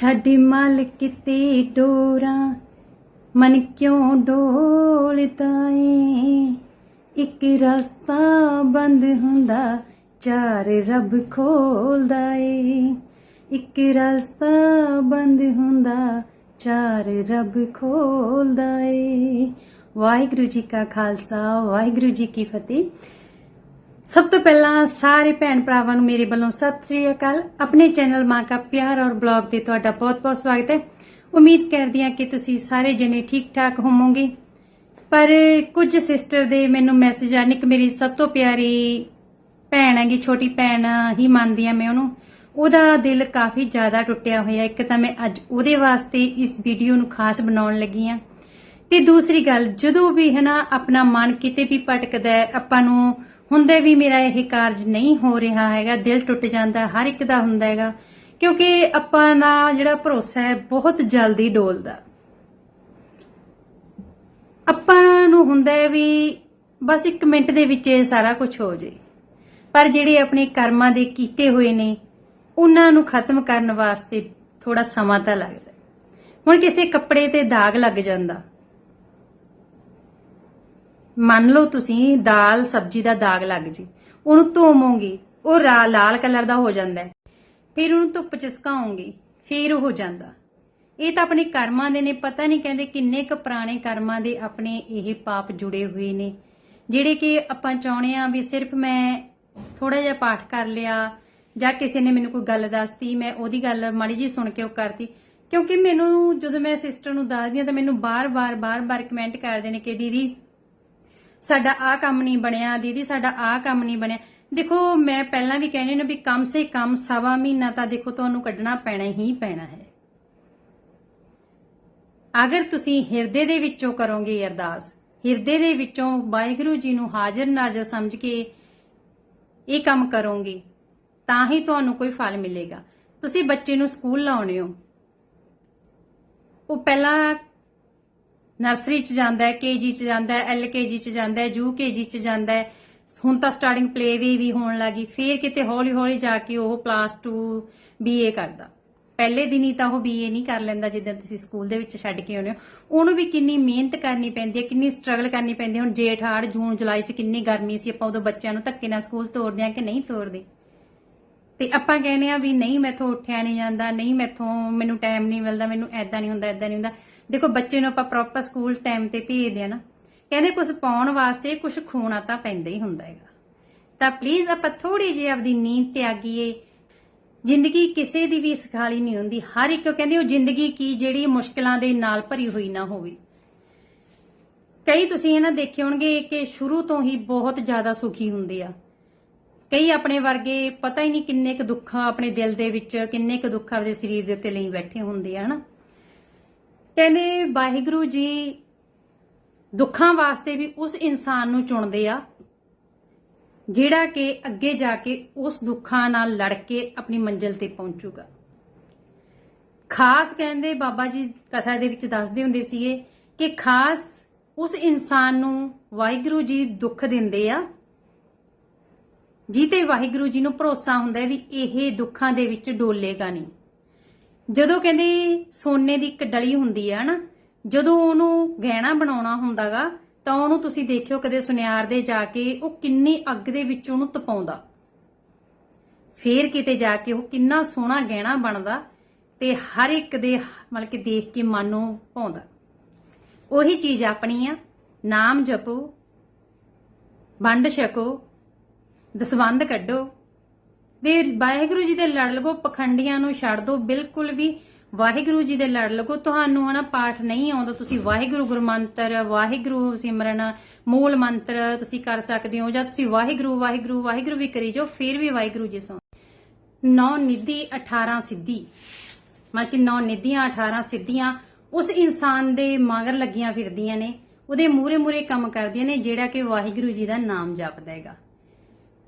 ਛੱਡ ਮਲ ਕਿਤੇ ਡੋਰਾਂ, ਮਨ ਕਿਉਂ ਡੋਲਦਾ ਏ ਇੱਕ ਰਸਤਾ ਬੰਦ ਹੁੰਦਾ, ਚਾਰ ਰੱਬ ਖੋਲਦਾ ਏ। ਇੱਕ ਰਸਤਾ ਬੰਦ ਹੁੰਦਾ, ਚਾਰ ਰੱਬ ਖੋਲਦਾ ਏ। ਵਾਹਿਗੁਰੂ ਜੀ ਕਾ ਖਾਲਸਾ, ਵਾਹਿਗੁਰੂ ਜੀ ਕੀ ਫਤਿਹ। ਸਭ ਤੋਂ ਪਹਿਲਾਂ ਸਾਰੇ ਭੈਣ ਭਰਾਵਾਂ ਨੂੰ ਮੇਰੇ ਵੱਲੋਂ ਸਤਿ ਸ੍ਰੀ ਅਕਾਲ। ਆਪਣੇ ਚੈਨਲ ਮਾਂ ਕਾ ਪਿਆਰ ਔਰ ਬਲੌਗ ਤੇ ਤੁਹਾਡਾ ਬਹੁਤ-ਬਹੁਤ ਸਵਾਗਤ ਹੈ। ਉਮੀਦ ਕਰਦੀ ਹਾਂ ਕਿ ਤੁਸੀਂ ਸਾਰੇ ਜਣੇ ਠੀਕ-ਠਾਕ ਹੋਵੋਗੇ। ਪਰ ਕੁਝ ਸਿਸਟਰ ਦੇ ਮੈਨੂੰ ਮੈਸੇਜ ਆਨੇ ਕਿ ਮੇਰੀ ਸਭ ਤੋਂ ਪਿਆਰੀ ਭੈਣ ਹੈਗੀ, ਛੋਟੀ ਭੈਣ ਹੀ ਮੰਨਦੀ ਆ ਮੈਂ ਉਹਨੂੰ। ਉਹਦਾ ਦਿਲ ਕਾਫੀ ਜ਼ਿਆਦਾ ਟੁੱਟਿਆ ਹੋਇਆ। ਇੱਕ ਤਾਂ ਮੈਂ ਅੱਜ ਉਹਦੇ ਵਾਸਤੇ ਇਸ ਵੀਡੀਓ ਨੂੰ ਖਾਸ ਬਣਾਉਣ ਲੱਗੀ ਆ ਤੇ ਦੂਸਰੀ ਗੱਲ, ਜਦੋਂ ਵੀ ਹੈ ਆਪਣਾ ਮਨ ਕਿਤੇ ਵੀ ਭਟਕਦਾ ਹੈ, ਆਪਾਂ ਨੂੰ ਹੁੰਦੇ ਵੀ ਮੇਰਾ ਇਹ ਕਾਰਜ ਨਹੀਂ ਹੋ ਰਿਹਾ ਹੈਗਾ, ਦਿਲ ਟੁੱਟ ਜਾਂਦਾ, ਹਰ ਇੱਕ ਦਾ ਹੁੰਦਾ ਹੈਗਾ, ਕਿਉਂਕਿ ਆਪਾਂ ਦਾ ਜਿਹੜਾ ਭਰੋਸਾ ਹੈ ਬਹੁਤ ਜਲਦੀ ਡੋਲਦਾ। ਆਪਾਂ ਨੂੰ ਹੁੰਦਾ ਹੈ ਵੀ ਬਸ 1 ਮਿੰਟ ਦੇ ਵਿੱਚ ਇਹ ਸਾਰਾ ਕੁਝ ਹੋ ਜੇ ਪਰ ਜਿਹੜੇ ਆਪਣੇ ਕਰਮਾਂ ਦੇ ਕੀਤੇ ਹੋਏ ਨੇ, ਉਹਨਾਂ ਨੂੰ ਖਤਮ ਕਰਨ ਵਾਸਤੇ ਥੋੜਾ ਸਮਾਂ ਤਾਂ ਲੱਗਦਾ ਹੁਣ ਕਿਸੇ ਕੱਪੜੇ ਤੇ ਦਾਗ ਲੱਗ ਜਾਂਦਾ। ਮੰਨ ਲਓ ਤੁਸੀਂ ਦਾਲ, ਸਬਜ਼ੀ ਦਾ ਦਾਗ ਲੱਗ ਜੀ, ਉਹਨੂੰ ਧੋਵੋਗੇ, ਉਹ ਲਾਲ ਕਲਰ ਦਾ ਹੋ ਜਾਂਦਾ ਹੈ। ਫਿਰ ਉਹਨੂੰ ਧੁੱਪ ਚ ਸੁਕਾਓਗੇ, ਫਿਰ ਉਹ ਹੋ ਜਾਂਦਾ। ਇਹ ਤਾਂ ਆਪਣੇ ਕਰਮਾਂ ਦੇ ਨੇ, ਪਤਾ ਨਹੀਂ ਕਹਿੰਦੇ ਕਿੰਨੇ ਕੁ ਪੁਰਾਣੇ ਕਰਮਾਂ ਦੇ ਆਪਣੇ ਇਹ ਪਾਪ ਜੁੜੇ ਹੋਏ ਨੇ, ਜਿਹੜੇ ਕਿ ਆਪਾਂ ਚਾਹੁੰਦੇ ਆ ਵੀ ਸਿਰਫ ਮੈਂ ਥੋੜਾ ਜਿਹਾ ਪਾਠ ਕਰ ਲਿਆ, ਜਾਂ ਕਿਸੇ ਨੇ ਮੈਨੂੰ ਕੋਈ ਗੱਲ ਦੱਸਤੀ, ਮੈਂ ਉਹਦੀ ਗੱਲ ਮਾੜੀ ਜੀ ਸੁਣ ਕੇ ਉਹ ਕਰਤੀ। ਕਿਉਂਕਿ ਮੈਨੂੰ ਜਦੋਂ ਮੈਂ ਸਿਸਟਰ ਨੂੰ ਦੱਸਦੀ ਆ ਤਾਂ ਮੈਨੂੰ ਬਾਰ-ਬਾਰ ਬਾਰ-ਬਾਰ ਕਮੈਂਟ ਕਰਦੇ ਨੇ ਕਿ ਦੀਦੀ ਸਾਡਾ ਆਹ ਕੰਮ ਨਹੀਂ ਬਣਿਆ, ਦੀਦੀ ਸਾਡਾ ਆਹ ਕੰਮ ਨਹੀਂ ਬਣਿਆ। ਦੇਖੋ, ਮੈਂ ਪਹਿਲਾਂ ਵੀ ਕਹਿੰਦੀ ਨਾ ਵੀ ਕਮ ਸੇ ਕਮ ਸਵਾ ਮਹੀਨਾ ਤਾਂ ਦੇਖੋ ਤੁਹਾਨੂੰ ਕੱਢਣਾ ਪੈਣਾ ਹੀ ਪੈਣਾ ਹੈ। ਅਗਰ ਤੁਸੀਂ ਹਿਰਦੇ ਦੇ ਵਿੱਚੋਂ ਕਰੋਗੇ ਅਰਦਾਸ, ਹਿਰਦੇ ਦੇ ਵਿੱਚੋਂ ਵਾਹਿਗੁਰੂ ਜੀ ਨੂੰ ਹਾਜ਼ਰ ਨਾਜ਼ਰ ਸਮਝ ਕੇ ਇਹ ਕੰਮ ਕਰੋਗੇ, ਤਾਂ ਹੀ ਤੁਹਾਨੂੰ ਕੋਈ ਫਲ ਮਿਲੇਗਾ। ਤੁਸੀਂ ਬੱਚੇ ਨੂੰ ਸਕੂਲ ਲਾਉਣੇ ਹੋ। ਉਹ ਪਹਿਲਾਂ ਨਰਸਰੀ ਚ ਜਾਂਦਾ ਹੈ, ਕੇਜੀ ਚ ਜਾਂਦਾ ਹੈ ਐਲਕੇਜੀ ਚ ਜਾਂਦਾ ਹੈ ਯੂਕੇਜੀ ਚ ਜਾਂਦਾ ਹੈ। ਹੁਣ ਤਾਂ ਸਟਾਰਟਿੰਗ ਪਲੇ ਵੀ ਵੀ ਹੋਣ ਲੱਗੀ। ਫੇਰ ਕਿਤੇ ਹੌਲੀ ਹੌਲੀ ਜਾ ਕੇ ਉਹ ਪਲੱਸ 2 ਬੀਏ ਕਰਦਾ। ਪਹਿਲੇ ਦਿਨ ਹੀ ਤਾਂ ਉਹ ਬੀਏ ਨਹੀਂ ਕਰ ਲੈਂਦਾ ਜਿੱਦਾਂ ਤੁਸੀਂ ਸਕੂਲ ਦੇ ਵਿੱਚ ਛੱਡ ਕੇ ਆਉਂਦੇ ਹੋ। ਉਹਨੂੰ ਵੀ ਕਿੰਨੀ ਮਿਹਨਤ ਕਰਨੀ ਪੈਂਦੀ ਹੈ, ਕਿੰਨੀ ਸਟਰਗਲ ਕਰਨੀ ਪੈਂਦੀ ਹੈ। ਹੁਣ ਜੇਠ ਹਾੜ ਜੂਨ, ਜੁਲਾਈ ਚ ਕਿੰਨੀ ਗਰਮੀ ਸੀ, ਆਪਾਂ ਉਦੋਂ ਬੱਚਿਆਂ ਨੂੰ ਧੱਕੇ ਨਾਲ ਸਕੂਲ ਤੋਰਦੇ ਆ ਕਿ ਨਹੀਂ ਤੋਰਦੇ? ਤੇ ਆਪਾਂ ਕਹਿੰਦੇ ਆ ਵੀ ਨਹੀਂ ਮੈਥੋਂ ਉੱਠਿਆ ਨਹੀਂ ਜਾਂਦਾ, ਨਹੀਂ ਮੈਥੋਂ ਮੈਨੂੰ ਟਾਈਮ ਨਹੀਂ ਮਿਲਦਾ, ਮੈਨੂੰ ਐਦਾਂ ਨਹੀਂ ਹੁੰਦਾ ਐਦਾਂ ਨਹੀਂ ਹੁੰਦਾ। ਦੇਖੋ, ਬੱਚੇ ਨੂੰ ਆਪਾਂ ਪ੍ਰੋਪਰ ਸਕੂਲ ਟਾਈਮ ਤੇ ਭੇਜਦੇ ਆ ਨਾ, ਕਹਿੰਦੇ ਕੁਝ ਪਾਉਣ ਵਾਸਤੇ ਕੁਝ ਖੋਣਾ ਤਾਂ ਪੈਂਦਾ ਹੀ ਹੁੰਦਾ ਹੈਗਾ। ਤਾਂ ਪਲੀਜ਼ ਆਪਾਂ ਥੋੜੀ ਜਿਹੀ ਆਪਦੀ ਨੀਂਦ ਤਿਆਗੀਏ ਜ਼ਿੰਦਗੀ ਕਿਸੇ ਦੀ ਵੀ ਸਖਾਲੀ ਨਹੀਂ ਹੁੰਦੀ। ਹਰ ਇੱਕ ਕਹਿੰਦੇ ਉਹ ਜ਼ਿੰਦਗੀ ਕੀ ਜਿਹੜੀ ਮੁਸ਼ਕਲਾਂ ਦੇ ਨਾਲ ਭਰੀ ਹੋਈ ਨਾ ਹੋਵੇ। ਕਈ ਤੁਸੀਂ ਇਹਨਾਂ ਦੇਖੇ ਹੋਣਗੇ ਕਿ ਸ਼ੁਰੂ ਤੋਂ ਹੀ ਬਹੁਤ ਜ਼ਿਆਦਾ ਸੁਖੀ ਹੁੰਦੇ ਆ। ਕਈ ਆਪਣੇ ਵਰਗੇ ਪਤਾ ਹੀ ਨਹੀਂ ਕਿੰਨੇ ਕੁ ਦੁੱਖ ਆਪਣੇ ਦਿਲ ਦੇ ਵਿੱਚ, ਕਿੰਨੇ ਕੁ ਦੁੱਖ ਆਪਦੇ ਸਰੀਰ ਦੇ ਉੱਤੇ ਲਈ ਬੈਠੇ ਹੁੰਦੇ ਆ, ਹਨਾ? ਕਹਿੰਦੇ ਵਾਹਿਗੁਰੂ ਜੀ ਦੁੱਖਾਂ ਵਾਸਤੇ ਵੀ ਉਸ ਇਨਸਾਨ ਨੂੰ ਚੁਣਦੇ ਆ, ਜਿਹੜਾ ਕਿ ਅੱਗੇ ਜਾ ਕੇ ਉਸ ਦੁੱਖਾਂ ਨਾਲ ਲੜ ਕੇ ਆਪਣੀ ਮੰਜ਼ਿਲ ਤੇ ਪਹੁੰਚੂਗਾ। ਖਾਸ ਕਹਿੰਦੇ ਬਾਬਾ ਜੀ ਕਥਾ ਦੇ ਵਿੱਚ ਦੱਸਦੇ ਹੁੰਦੇ ਸੀਗੇ ਕਿ ਖਾਸ ਉਸ ਇਨਸਾਨ ਨੂੰ ਵਾਹਿਗੁਰੂ ਜੀ ਦੁੱਖ ਦਿੰਦੇ ਆ ਜਿੱਤੇ ਵਾਹਿਗੁਰੂ ਜੀ ਨੂੰ ਭਰੋਸਾ ਹੁੰਦਾ ਵੀ ਇਹ ਦੁੱਖਾਂ ਦੇ ਵਿੱਚ ਡੋਲੇਗਾ ਨਹੀਂ। ਜਦੋਂ ਕਹਿੰਦੇ ਸੋਨੇ ਦੀ ਇੱਕ ਡਲੀ ਹੁੰਦੀ ਹੈ ਨਾ, ਜਦੋਂ ਉਹਨੂੰ ਗਹਿਣਾ ਬਣਾਉਣਾ ਹੁੰਦਾਗਾ, ਤਾਂ ਉਹਨੂੰ ਤੁਸੀਂ ਦੇਖਿਓ ਕਦੇ ਸੁਨਿਆਰ ਦੇ ਜਾ ਕੇ ਉਹ ਕਿੰਨੀ ਅੱਗ ਦੇ ਵਿੱਚ ਉਹਨੂੰ ਤਪਾਉਂਦਾ। ਫੇਰ ਕਿਤੇ ਜਾ ਕੇ ਉਹ ਕਿੰਨਾ ਸੋਹਣਾ ਗਹਿਣਾ ਬਣਦਾ ਤੇ ਹਰ ਇੱਕ ਦੇ ਮਤਲਬ ਕਿ ਦੇਖ ਕੇ ਮਨ ਨੂੰ ਭਾਉਂਦਾ। ਉਹੀ ਚੀਜ਼ ਆਪਣੀ ਆ, ਨਾਮ ਜਪੋ, ਵੰਡ ਛਕੋ ਦਸਵੰਦ ਕੱਢੋ ਦੇ ਵਾਹਿਗੁਰੂ ਜੀ ਦੇ ਲੜ ਲਗੋ ਪਖੰਡੀਆਂ ਨੂੰ ਛੱਡ ਦਿਓ ਬਿਲਕੁਲ ਵੀ ਵਾਹਿਗੁਰੂ ਜੀ ਦੇ ਲੜ ਲਗੋ। ਤੁਹਾਨੂੰ ਹਨਾ ਪਾਠ ਨਹੀਂ ਆਉਂਦਾ, ਤੁਸੀਂ ਵਾਹਿਗੁਰੂ ਗੁਰਮੰਤਰ, ਵਾਹਿਗੁਰੂ ਸਿਮਰਨ ਮੂਲ ਮੰਤਰ ਤੁਸੀਂ ਕਰ ਸਕਦੇ ਹੋ, ਜਾਂ ਤੁਸੀਂ ਵਾਹਿਗੁਰੂ ਵਾਹਿਗੁਰੂ ਵਾਹਿਗੁਰੂ ਵੀ ਕਰੀ ਜਾਓ, ਫਿਰ ਵੀ ਵਾਹਿਗੁਰੂ ਜੀ ਸੋ ਨੌ ਨਿਧੀ 18 ਸਿੱਧੀ। ਮਤਲਬ ਕਿ ਨੌ ਨਿਧੀਆਂ 18 ਸਿੱਧੀਆਂ, ਉਸ ਇਨਸਾਨ ਦੇ ਮਗਰ ਲੱਗੀਆਂ ਫਿਰਦੀਆਂ ਨੇ, ਉਹਦੇ ਮੂਰੇ ਮੂਰੇ ਕੰਮ ਕਰਦੀਆਂ ਨੇ, ਜਿਹੜਾ ਕਿ ਵਾਹਿਗੁਰੂ ਜੀ ਦਾ ਨਾਮ ਜਪਦਾ ਹੈਗਾ।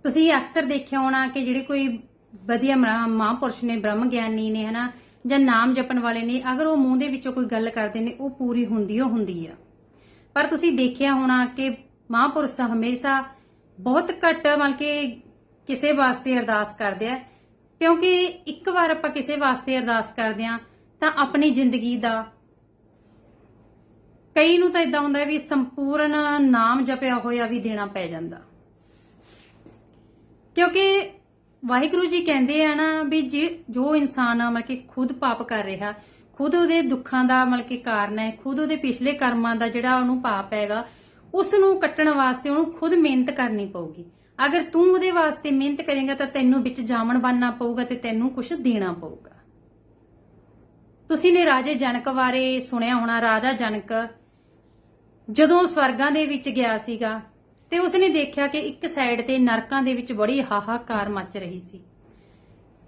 ਤੁਸੀਂ ਅਕਸਰ ਦੇਖਿਆ ਹੋਣਾ ਕਿ ਜਿਹੜੇ ਕੋਈ ਵਧੀਆ ਮਹਾਂਪੁਰਸ਼ ਨੇ, ਬ੍ਰਹਮ ਗਿਆਨੀ ਨੇ, ਹਨਾ, ਜਾਂ ਨਾਮ ਜਪਣ ਵਾਲੇ ਨੇ, ਅਗਰ ਉਹ ਮੂੰਹ ਦੇ ਵਿੱਚੋਂ ਕੋਈ ਗੱਲ ਕਰਦੇ ਨੇ, ਉਹ ਪੂਰੀ ਹੁੰਦੀ, ਉਹ ਹੁੰਦੀ ਆ। ਪਰ ਤੁਸੀਂ ਦੇਖਿਆ ਹੋਣਾ ਕਿ ਮਹਾਂਪੁਰਸ਼ ਹਮੇਸ਼ਾ ਬਹੁਤ ਘੱਟ ਮਤਲਬ ਕਿ ਕਿਸੇ ਵਾਸਤੇ ਅਰਦਾਸ ਕਰਦੇ ਆ, ਕਿਉਂਕਿ ਇੱਕ ਵਾਰ ਆਪਾਂ ਕਿਸੇ ਵਾਸਤੇ ਅਰਦਾਸ ਕਰਦੇ ਆ, ਤਾਂ ਆਪਣੀ ਜ਼ਿੰਦਗੀ ਦਾ ਕਈ ਨੂੰ ਤਾਂ ਇਦਾਂ ਹੁੰਦਾ ਵੀ ਸੰਪੂਰਨ ਨਾਮ ਜਪਿਆ ਹੋਇਆ ਵੀ ਦੇਣਾ ਪੈ ਜਾਂਦਾ। ਕਿਉਂਕਿ ਵਾਹਿਗੁਰੂ ਜੀ ਕਹਿੰਦੇ ਆ ਨਾ ਵੀ ਜੇ ਜੋ ਇਨਸਾਨ ਆ ਮਤਲਬ ਕਿ ਖੁਦ ਪਾਪ ਕਰ ਰਿਹਾ, ਖੁਦ ਉਹਦੇ ਦੁੱਖਾਂ ਦਾ ਮਤਲਬ ਕਿ ਕਾਰਨ ਹੈ, ਖੁਦ ਉਹਦੇ ਪਿਛਲੇ ਕਰਮਾਂ ਦਾ ਜਿਹੜਾ ਉਹਨੂੰ ਪਾਪ ਹੈਗਾ ਉਸ ਨੂੰ ਕੱਟਣ ਵਾਸਤੇ ਉਹਨੂੰ ਖੁਦ ਮਿਹਨਤ ਕਰਨੀ ਪਊਗੀ। ਅਗਰ ਤੂੰ ਉਹਦੇ ਵਾਸਤੇ ਮਿਹਨਤ ਕਰੇਗਾ ਤਾਂ ਤੈਨੂੰ ਵਿੱਚ ਜਾਮਣ ਬਣਨਾ ਪਊਗਾ ਤੇ ਤੈਨੂੰ ਕੁਝ ਦੇਣਾ ਪਊਗਾ। ਤੁਸੀਂ ਨੇ ਰਾਜੇ ਜਨਕ ਬਾਰੇ ਸੁਣਿਆ ਹੋਣਾ, ਰਾਜਾ ਜਨਕ ਜਦੋਂ ਸਵਰਗਾਂ ਦੇ ਵਿੱਚ ਗਿਆ ਸੀਗਾ ਤੇ ਉਸਨੇ ਦੇਖਿਆ ਕਿ ਇੱਕ ਸਾਈਡ ਤੇ ਨਰਕਾਂ ਦੇ ਵਿੱਚ ਬੜੀ ਹਾਹਾਕਾਰ ਮਚ ਰਹੀ ਸੀ।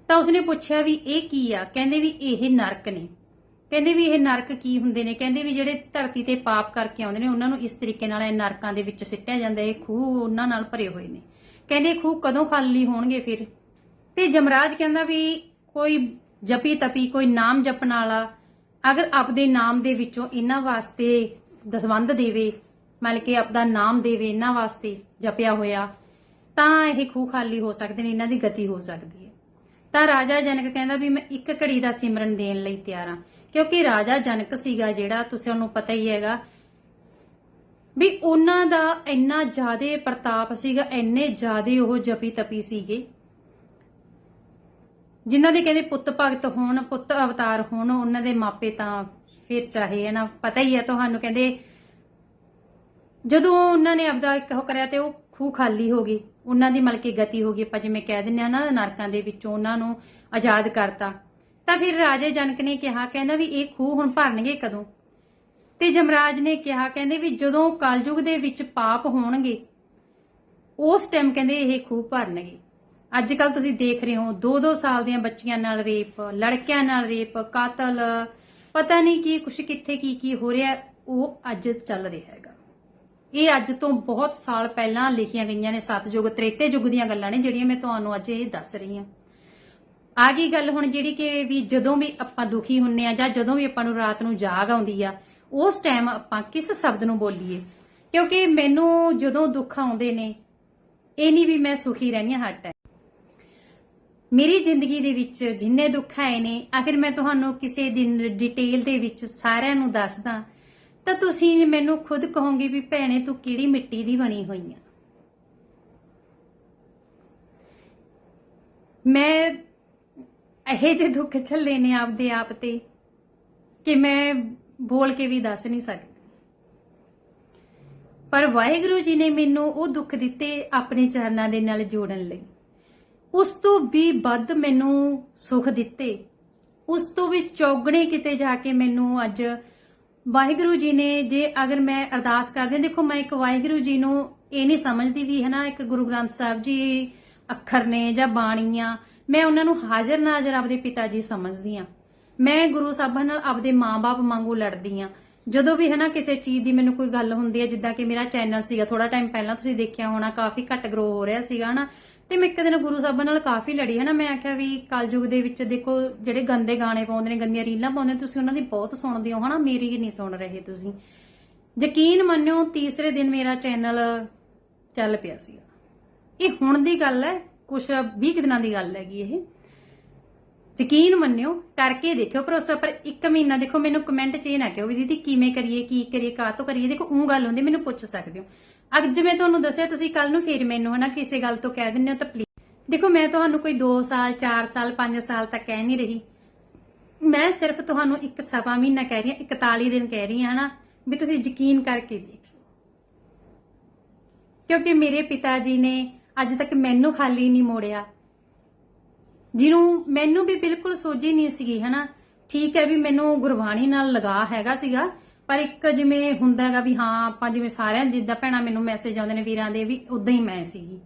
ਤਾਂ ਉਸਨੇ ਪੁੱਛਿਆ ਵੀ ਇਹ ਕੀ ਆ? ਕਹਿੰਦੇ ਵੀ ਇਹ ਨਰਕ ਨੇ। ਕਹਿੰਦੇ ਵੀ ਇਹ ਨਰਕ ਕੀ ਹੁੰਦੇ ਨੇ? ਕਹਿੰਦੇ ਵੀ ਜਿਹੜੇ ਧਰਤੀ ਤੇ ਪਾਪ ਕਰਕੇ ਆਉਂਦੇ ਨੇ, ਉਹਨਾਂ ਨੂੰ ਇਸ ਤਰੀਕੇ ਨਾਲ ਇਹ ਨਰਕਾਂ ਦੇ ਵਿੱਚ ਸਿੱਟਿਆ ਜਾਂਦਾ ਇਹ ਖੂਹ ਉਹਨਾਂ ਨਾਲ ਭਰੇ ਹੋਏ ਨੇ। ਕਹਿੰਦੇ ਖੂਹ ਕਦੋਂ ਖਾਲੀ ਹੋਣਗੇ ਫਿਰ? ਤੇ ਜਮਰਾਜ ਕਹਿੰਦਾ ਵੀ ਕੋਈ ਜਪੀ ਤਪੀ, ਕੋਈ ਨਾਮ ਜਪਣ ਵਾਲਾ ਅਗਰ ਆਪਦੇ ਨਾਮ ਦੇ ਵਿੱਚੋਂ ਇਹਨਾਂ ਵਾਸਤੇ ਦਸਵੰਦ ਦੇਵੇ ਮਤਲਬ ਕਿ ਆਪਦਾ ਨਾਮ ਦੇਵੇ ਇਹਨਾਂ ਵਾਸਤੇ ਜਪਿਆ ਹੋਇਆ, ਤਾਂ ਇਹ ਖੂਹ ਖਾਲੀ ਹੋ ਸਕਦੇ ਨੇ, ਇਹਨਾਂ ਦੀ ਗਤੀ ਹੋ ਸਕਦੀ ਹੈ। ਤਾਂ ਰਾਜਾ ਜਨਕ ਕਹਿੰਦਾ ਵੀ ਮੈਂ ਇੱਕ ਘੜੀ ਦਾ ਸਿਮਰਨ ਦੇਣ ਲਈ ਤਿਆਰ ਹਾਂ, ਕਿਉਂਕਿ ਰਾਜਾ ਜਨਕ ਸੀਗਾ ਜਿਹੜਾ, ਤੁਸੀਂ ਨੂੰ ਪਤਾ ਹੀ ਹੈਗਾ, ਵੀ ਉਹਨਾਂ ਦਾ ਇੰਨਾ ਜ਼ਿਆਦਾ ਪ੍ਰਤਾਪ ਸੀਗਾ, ਇੰਨੇ ਜ਼ਿਆਦਾ ਉਹ ਜਪੀ ਤਪੀ ਸੀਗੇ, ਜਿਨ੍ਹਾਂ ਦੇ ਕਹਿੰਦੇ ਪੁੱਤ ਭਗਤ ਹੋਣ, ਪੁੱਤ ਅਵਤਾਰ ਹੋਣ, ਉਹਨਾਂ ਦੇ ਮਾਪੇ ਤਾਂ ਫਿਰ ਚਾਹੇ ਹੈ ਨਾ, ਪਤਾ ਹੀ ਹੈ ਤੁਹਾਨੂੰ, ਕਹਿੰਦੇ ਜਦੋਂ ਉਹਨਾਂ ਨੇ ਆਪਦਾ ਇੱਕ ਉਹ ਕਰਿਆ ਤੇ ਉਹ ਖੂਹ ਖਾਲੀ ਹੋ ਗਈ, ਉਹਨਾਂ ਦੀ ਮਲਕੀ ਗਤੀ ਹੋ ਗਈ, ਆਪਾਂ ਜਿਵੇਂ ਕਹਿ ਦਿੰਦੇ ਆ ਨਾ ਨਰਕਾਂ ਦੇ ਵਿੱਚੋਂ ਉਹਨਾਂ ਨੂੰ ਆਜ਼ਾਦ ਕਰਤਾ। ਤਾਂ ਫਿਰ ਰਾਜੇ ਜਨਕ ਨੇ ਕਿਹਾ, ਕਹਿੰਦਾ ਵੀ ਇਹ ਖੂਹ ਹੁਣ ਭਰਨਗੇ ਕਦੋਂ? ਤੇ ਜਮਰਾਜ ਨੇ ਕਿਹਾ, ਕਹਿੰਦੇ ਵੀ ਜਦੋਂ ਕਲਯੁਗ ਦੇ ਵਿੱਚ ਪਾਪ ਹੋਣਗੇ, ਉਸ ਟਾਈਮ ਕਹਿੰਦੇ ਇਹ ਖੂਹ ਭਰਨਗੇ। ਅੱਜ ਕੱਲ ਤੁਸੀਂ ਦੇਖ ਰਹੇ ਹੋ 2-2 ਸਾਲ ਦੀਆਂ ਬੱਚੀਆਂ ਨਾਲ ਰੇਪ, ਲੜਕਿਆਂ ਨਾਲ ਰੇਪ, ਕਾਤਲ, ਪਤਾ ਨਹੀਂ ਕੀ, ਕੁਛ ਕਿੱਥੇ ਕੀ ਕੀ ਹੋ ਰਿਹਾ, ਉਹ ਅੱਜ ਚੱਲ ਰਿਹਾ ਹੈਗਾ। ਇਹ ਅੱਜ ਤੋਂ ਬਹੁਤ ਸਾਲ ਪਹਿਲਾਂ ਲਿਖੀਆਂ ਗਈਆਂ ਨੇ ਸਤਜੁਗ ਤ੍ਰੇਤੇ ਯੁੱਗ ਦੀਆਂ ਗੱਲਾਂ ਨੇ ਜਿਹੜੀਆਂ ਮੈਂ ਤੁਹਾਨੂੰ ਅੱਜ ਇਹ ਦੱਸ ਰਹੀ ਹਾਂ। ਆ ਗਈ ਗੱਲ ਹੁਣ ਜਿਹੜੀ ਕਿ ਵੀ ਜਦੋਂ ਵੀ ਆਪਾਂ ਦੁਖੀ ਹੁੰਨੇ ਆ ਜਾਂ ਜਦੋਂ ਵੀ ਆਪਾਂ ਨੂੰ ਰਾਤ ਨੂੰ ਜਾਗ ਆਉਂਦੀ ਆ, ਉਸ ਟਾਈਮ ਆਪਾਂ ਕਿਸ ਸ਼ਬਦ ਨੂੰ ਬੋਲੀਏ? ਕਿਉਂਕਿ ਮੈਨੂੰ ਜਦੋਂ ਦੁੱਖ ਆਉਂਦੇ ਨੇ, ਇਹ ਨਹੀਂ ਵੀ ਮੈਂ ਸੁਖੀ ਰਹਿਣੀ ਹਰ ਟਾਈਮ ਮੇਰੀ ਜ਼ਿੰਦਗੀ ਦੇ ਵਿੱਚ ਜਿੰਨੇ ਦੁੱਖ ਆਏ ਨੇ, ਅਗਰ ਮੈਂ ਤੁਹਾਨੂੰ ਕਿਸੇ ਦਿਨ ਡਿਟੇਲ ਦੇ ਵਿੱਚ ਸਾਰਿਆਂ ਨੂੰ ਦੱਸਦਾ ਤਾਂ ਤੁਸੀਂ ਮੈਨੂੰ ਖੁਦ ਕਹੋਗੇ ਵੀ ਭੈਣੇ ਤੂੰ ਕਿਹੜੀ ਮਿੱਟੀ ਦੀ ਬਣੀ ਹੋਈ ਆ? ਮੈਂ ਇਹੋ ਜਿਹੇ ਦੁੱਖ ਛੱਲੇ ਨੇ ਆਪਦੇ ਆਪ ਤੇ ਕਿ ਮੈਂ ਬੋਲ ਕੇ ਵੀ ਦੱਸ ਨਹੀਂ ਸਕਦੀ। ਪਰ ਵਾਹਿਗੁਰੂ ਜੀ ਨੇ ਮੈਨੂੰ ਉਹ ਦੁੱਖ ਦਿੱਤੇ ਆਪਣੇ ਚਰਨਾਂ ਦੇ ਨਾਲ ਜੋੜਨ ਲਈ। ਉਸ ਤੋਂ ਵੀ ਵੱਧ ਮੈਨੂੰ ਸੁਖ ਦਿੱਤੇ। ਉਸ ਤੋਂ ਵੀ ਚੌਗਣੇ ਕਿਤੇ ਜਾ ਕੇ ਮੈਨੂੰ ਅੱਜ ਵਾਹਿਗੁਰੂ ਜੀ ਨੇ, ਜੇ ਅਗਰ ਮੈਂ ਅਰਦਾਸ ਕਰਦੀ ਦੇਖੋ ਮੈਂ ਇੱਕ ਵਾਹਿਗੁਰੂ ਜੀ ਨੂੰ ਇਹ ਨਹੀਂ ਸਮਝਦੀ ਵੀ, ਹਨਾ, ਇੱਕ ਗੁਰੂ ਗ੍ਰੰਥ ਸਾਹਿਬ ਜੀ ਅੱਖਰ ਨੇ ਜਾਂ ਬਾਣੀਆਂ, ਮੈਂ ਉਹਨਾਂ ਨੂੰ ਹਾਜ਼ਰ ਨਾਜ਼ਰ ਆਪਦੇ ਪਿਤਾ ਜੀ ਸਮਝਦੀ ਆ ਮੈਂ ਗੁਰੂ ਸਾਹਿਬਾਨ ਨਾਲ ਆਪਦੇ ਮਾਪੇ ਵਾਂਗੂ ਲੜਦੀ ਆ ਜਦੋਂ ਵੀ, ਹਨਾ, ਕਿਸੇ ਚੀਜ਼ ਦੀ ਮੈਨੂੰ ਕੋਈ ਗੱਲ ਹੁੰਦੀ ਹੈ, ਜਿੱਦਾਂ ਕਿ ਮੇਰਾ ਚੈਨਲ ਸੀਗਾ ਥੋੜਾ ਟਾਈਮ ਪਹਿਲਾਂ ਤੁਸੀਂ ਦੇਖਿਆ ਹੋਣਾ, ਕਾਫੀ ਘੱਟ ਗਰੋ ਹੋ ਰਿਹਾ ਸੀਗਾ, ਹਨਾ। ਤੇ ਮੈਂ ਇੱਕ ਦਿਨ ਗੁਰੂ ਸਾਹਿਬਾਂ ਨਾਲ ਕਾਫੀ ਲੜੀ, ਹਨਾ? ਮੈਂ ਆਖਿਆ ਵੀ ਕਲਯੁਗ ਦੇ ਵਿੱਚ ਦੇਖੋ, ਜਿਹੜੇ ਗੰਦੇ ਗਾਣੇ ਪਾਉਂਦੇ ਨੇ, ਗੰਦੀਆਂ ਰੀਲਾਂ ਪਾਉਂਦੇ ਤੁਸੀਂ ਉਹਨਾਂ ਦੀ ਬਹੁਤ ਸੁਣਦੇ ਹੋ, ਹਨਾ? ਮੇਰੀ ਨਹੀਂ ਸੁਣ ਰਹੇ ਤੁਸੀਂ। ਯਕੀਨ ਮੰਨਿਓ, ਤੀਸਰੇ ਦਿਨ ਮੇਰਾ ਚੈਨਲ ਚੱਲ ਪਿਆ ਸੀ ਇਹ ਹੁਣ ਦੀ ਗੱਲ ਹੈ, ਕੁਛ 20 ਕੁ ਦਿਨਾਂ ਦੀ ਗੱਲ ਹੈਗੀ ਇਹ। ਯਕੀਨ ਮੰਨਿਓ, ਕਰਕੇ ਦੇਖਿਓ ਭਰੋਸਾ, ਪਰ ਇੱਕ ਮਹੀਨਾ ਦੇਖੋ, ਮੈਨੂੰ ਕਮੈਂਟ 'ਚ ਇਹ ਨਾ ਕਿਹੋ ਵੀ ਦੀਦੀ ਕਿਵੇਂ ਕਰੀਏ, ਕੀ ਕਰੀਏ ਕਾਹ ਤੋਂ ਕਰੀਏ? ਦੇਖੋ ਉਹ ਗੱਲ ਹੁੰਦੀ, ਮੈਨੂੰ ਪੁੱਛ ਸਕਦੇ ਹੋ। ਅੱਜ ਮੈਂ ਤੁਹਾਨੂੰ ਦੱਸਿਆ, ਤੁਸੀਂ ਕੱਲ ਨੂੰ ਫੇਰ ਮੈਨੂੰ ਹਨਾ ਕਿਸੇ ਗੱਲ ਤੋਂ ਕਹਿ ਦਿੰਦੇ ਹੋ ਤਾਂ ਪਲੀਜ਼ ਦੇਖੋ, ਮੈਂ ਤੁਹਾਨੂੰ ਕੋਈ 2 ਸਾਲ 4 ਸਾਲ 5 ਸਾਲ ਤੱਕ ਕਹਿ ਨਹੀਂ ਰਹੀ। ਮੈਂ ਸਿਰਫ ਤੁਹਾਨੂੰ ਇੱਕ ਸਵਾ ਮਹੀਨਾ ਕਹਿ ਰਹੀ ਹਾਂ 41 ਦਿਨ ਕਹਿ ਰਹੀ ਹਾਂ ਹਨਾ, ਵੀ ਤੁਸੀਂ ਯਕੀਨ ਕਰਕੇ ਦੇਖੋ ਕਿਉਂਕਿ ਮੇਰੇ ਪਿਤਾ ਜੀ ਨੇ ਅੱਜ ਤੱਕ ਮੈਨੂੰ ਖਾਲੀ ਨਹੀਂ ਮੋੜਿਆ। ਜਿਹਨੂੰ ਮੈਨੂੰ ਵੀ ਬਿਲਕੁਲ ਸੋਝੀ ਨਹੀਂ ਸੀਗੀ ਹਨਾ, ਠੀਕ ਹੈ ਵੀ ਮੈਨੂੰ ਗੁਰਬਾਣੀ ਨਾਲ ਲਗਾ ਹੈਗਾ ਸੀਗਾ ਪਰ ਇੱਕ ਜਿਵੇਂ ਹੁੰਦਾ ਹੈਗਾ ਵੀ ਹਾਂ, ਆਪਾਂ ਜਿਵੇਂ ਸਾਰਿਆਂ ਜਿੱਦਾਂ ਭੈਣਾਂ ਮੈਨੂੰ ਮੈਸੇਜ ਆਉਂਦੇ ਨੇ ਵੀਰਾਂ ਦੇ ਵੀ ਉਦਾਂ ਹੀ ਮੈਂ ਸੀਗੀ।